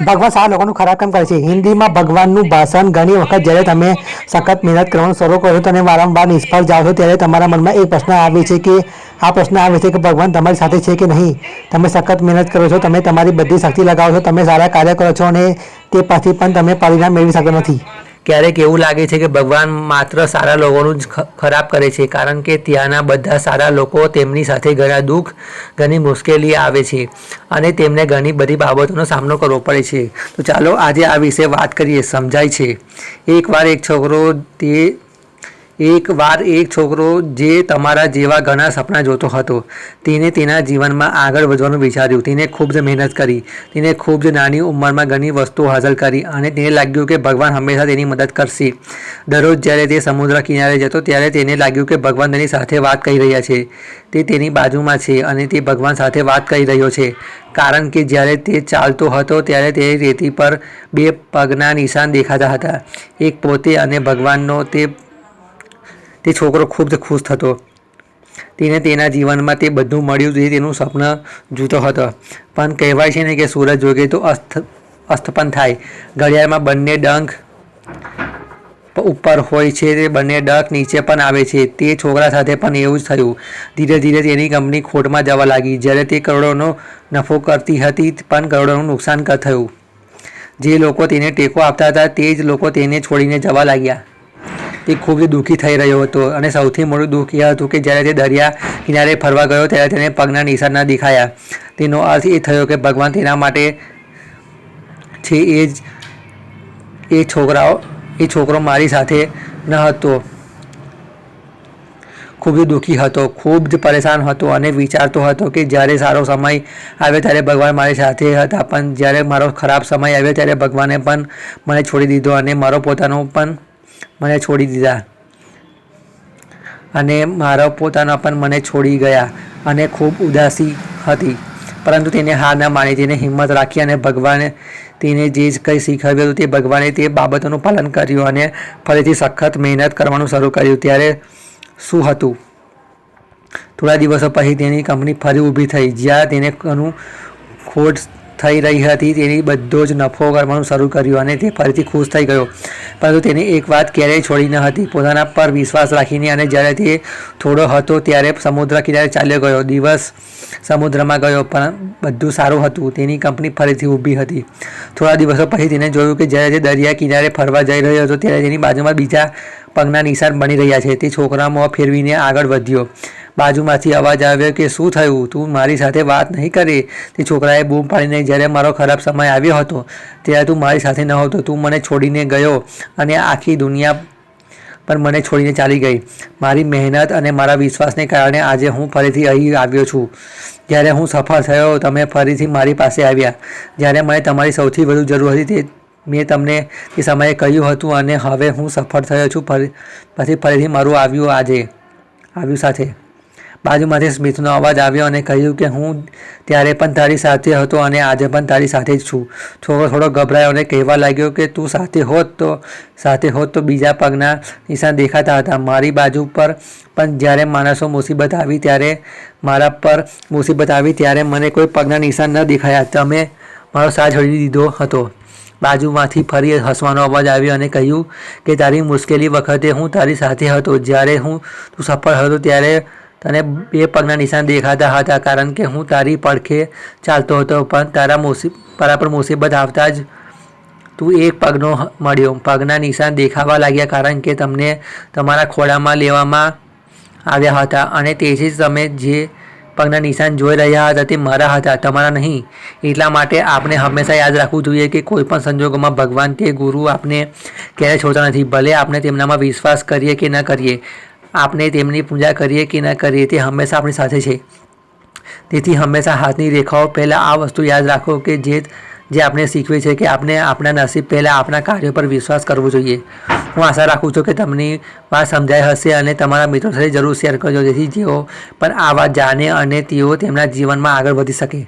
ભગવાન સારા લોકોનું ખરાબ કામ કરે છે. હિન્દીમાં ભગવાનનું ભાષણ ઘણી વખત જ્યારે તમે સખત મહેનત કરવાનું શરૂ કરો છો અને વારંવાર નિષ્ફળ જાઓ છો ત્યારે તમારા મનમાં એક પ્રશ્ન આવે છે કે, આ પ્રશ્ન આવે છે કે ભગવાન તમારી સાથે છે કે નહીં? તમે સખત મહેનત કરો છો, તમે તમારી બધી શક્તિ લગાવો છો, તમે સારા કાર્ય કરો છો અને તે પછી પણ તમે પરિણામ મેળવી શકતા નથી. ક્યારેક એવું લાગે છે કે ભગવાન માત્ર સારા લોકોનું જ ખરાબ કરે છે, કારણ કે ત્યાંના બધા સારા લોકો તેમની સાથે ઘણા દુઃખ, ઘણી મુશ્કેલી આવે છે અને તેમને ઘણી બધી બાબતોનો સામનો કરવો પડે છે. તો ચાલો આજે આ વિશે વાત કરીએ, સમજાય છે. એકવાર એક છોકરો તે એક વાર એક છોકરો જે તમારા જેવા ઘણા સપના જોતો હતો, તેને તેના જીવનમાં આગળ વધવાનું વિચાર્યું. તેને ખૂબ જ મહેનત કરી, તેને ખૂબ જ નાની ઉંમરમાં ઘણી વસ્તુઓ હાંસલ કરી અને તેને લાગ્યું કે ભગવાન હંમેશા તેની મદદ કરશે. દરરોજ જ્યારે તે સમુદ્ર કિનારે જતો, ત્યારે તેને લાગ્યું કે ભગવાન તેની સાથે વાત કરી રહ્યા છે. તે તેની બાજુમાં છે અને તે ભગવાન સાથે વાત કરી રહ્યો છે. કારણ કે જ્યારે તે ચાલતો હતો, ત્યારે તે રેતી પર બે પગના નિશાન દેખાતા હતા. એક પોતે અને ભગવાનનો તે તે છોકરો ખૂબ જ ખુશ થતો. તેને તેના જીવનમાં તે બધું મળ્યું જે તેનું સ્વપ્ન જૂતો હતો. પણ કહેવાય છે ને કે સૂરજ જોગે તો અસ્ત અસ્ત પણ થાય. ઘડિયાળમાં બંને ડંખ ઉપર હોય છે, તે બંને ડંખ નીચે પણ આવે છે. તે છોકરા સાથે પણ એવું જ થયું. ધીરે ધીરે તેની કંપની ખોટમાં જવા લાગી. જ્યારે તે કરોડોનો નફો કરતી હતી, પણ કરોડોનું નુકસાન થયું. જે લોકો તેને ટેકો આપતા હતા, તે જ લોકો તેને છોડીને જવા લાગ્યા. તે ખૂબ જ દુઃખી થઈ રહ્યો હતો. અને સૌથી મોટું દુઃખ એ હતું કે જ્યારે તે દરિયા કિનારે ફરવા ગયો ત્યારે તેને પગના નિશાન ન દેખાયા. તેનો અર્થ એ થયો કે ભગવાન તેના માટે છે એ જ, એ છોકરાઓ, એ છોકરો મારી સાથે ન હતો. ખૂબ જ દુઃખી હતો, ખૂબ જ પરેશાન હતો અને વિચારતો હતો કે જ્યારે સારો સમય આવ્યો ત્યારે ભગવાન મારી સાથે હતા. પણ જ્યારે મારો ખરાબ સમય આવ્યો ત્યારે ભગવાને પણ મને છોડી દીધો અને મારો પોતાનો પણ મને છોડી દીધા. અને મારા પોતાના પણ મને છોડી ગયા અને ખૂબ ઉદાસી હતી. પરંતુ તેને હાર ન માની, તેને હિંમત રાખી અને ભગવાને તેને જે જ કંઈ શીખવ્યું હતું તે ભગવાને તે બાબતોનું પાલન કર્યું અને ફરીથી સખત મહેનત કરવાનું શરૂ કર્યું. ત્યારે શું હતું? થોડા દિવસો પછી તેની કંપની ફરી ઊભી થઈ, જ્યાં તેને ખોટ થઈ રહી હતી. તેની બધો જ નફો કરવાનું શરૂ કર્યું અને તે ફરીથી ખુશ થઈ ગયો. પરંતુ તેને એક વાત ક્યારેય છોડી ન હતી. પોતાના પર વિશ્વાસ રાખીને અને જ્યારે તે થોડો હતો ત્યારે સમુદ્ર કિનારે ચાલ્યો ગયો. દિવસ સમુદ્રમાં ગયો, પણ બધું સારું હતું. તેની કંપની ફરીથી ઊભી હતી. થોડા દિવસો પછી તેને જોયું કે જ્યારે તે દરિયા કિનારે ફરવા જઈ રહ્યો હતો, ત્યારે તેની બાજુમાં બીજા પગના નિશાન બની રહ્યા છે. તે છોકરામાં ફેરવીને આગળ વધ્યો. બાજુમાંથી અવાજ આવ્યો કે, શું થયું? તું મારી સાથે વાત નહીં કરી. તે છોકરાએ બૂમ પાડીને જ્યારે મારો ખરાબ સમય આવ્યો હતો, ત્યારે તું મારી સાથે નહોતો તું મને છોડીને ગયો અને આખી દુનિયા પણ મને છોડીને ચાલી ગઈ. મારી મહેનત અને મારા વિશ્વાસને કારણે આજે હું ફરીથી અહીં આવ્યો છું. જ્યારે હું સફળ થયો, તમે ફરીથી મારી પાસે આવ્યા. જ્યારે મને તમારી સૌથી વધુ જરૂર હતી તે મેં તમને તે સમયે કહ્યું હતું અને હવે હું સફળ થયો છું. ફરી, પછી ફરીથી મારું આવ્યું આજે, આવ્યું સાથે. બાજુમાંથી સ્મિથનો અવાજ આવ્યો અને કહ્યું કે હું ત્યારે પણ તારી સાથે હતો અને આજે પણ તારી સાથે જ છું. છોકરો થોડો ગભરાયો અને કહેવા લાગ્યો કે તું સાથે હોત તો, સાથે હોત તો બીજા પગના નિશાન દેખાતા હતા. મારી બાજુ પર પણ જ્યારે માણસો મુસીબત આવી ત્યારે, મારા પર મુસીબત આવી ત્યારે મને કોઈ પગના નિશાન ન દેખાયા. તમે મારો સાથ છોડી દીધો હતો. બાજુમાંથી ફરી હસવાનો અવાજ આવ્યો અને કહ્યું કે તારી મુશ્કેલી વખતે હું તારી સાથે હતો. જ્યારે હું તું સફળ હતો ત્યારે તને બે પગના નિશાન દેખાતા હતા કારણ કે હું તારી પડખે ચાલતો હતો, પણ તારા મુસી, તારા પર મુસીબત આવતા જ તું એક પગનો મળ્યો. પગના નિશાન દેખાવા લાગ્યા કારણ કે તમને તમારા ખોળામાં લેવામાં આવ્યા હતા અને તેથી જ તમે જે પગના નિશાન જોઈ રહ્યા હતા તે મારા હતા, તમારા નહીં. એટલા માટે આપણે હંમેશા યાદ રાખવું જોઈએ કે કોઈપણ સંજોગોમાં ભગવાન કે ગુરુ આપને ક્યારેય છોડતા નથી. ભલે આપણે તેમનામાં વિશ્વાસ કરીએ કે ન કરીએ આપણે તેમની પૂજા કરીએ કે ન કરીએ તે હંમેશા આપણી સાથે છે. તેથી હંમેશા હાથની રેખાઓ પહેલાં આ વસ્તુ યાદ રાખો કે જે જે આપણે શીખવે છે કે આપણે આપણા નસીબ પહેલાં આપણા કાર્યો પર વિશ્વાસ કરવો જોઈએ. હું આશા રાખું છું કે તમને વાત સમજાઈ હશે અને તમારા મિત્રો સાથે જરૂર શેર કરજો, જેથી જેઓ પણ આ વાત જાણે અને તેઓ તેમના જીવનમાં આગળ વધી શકે.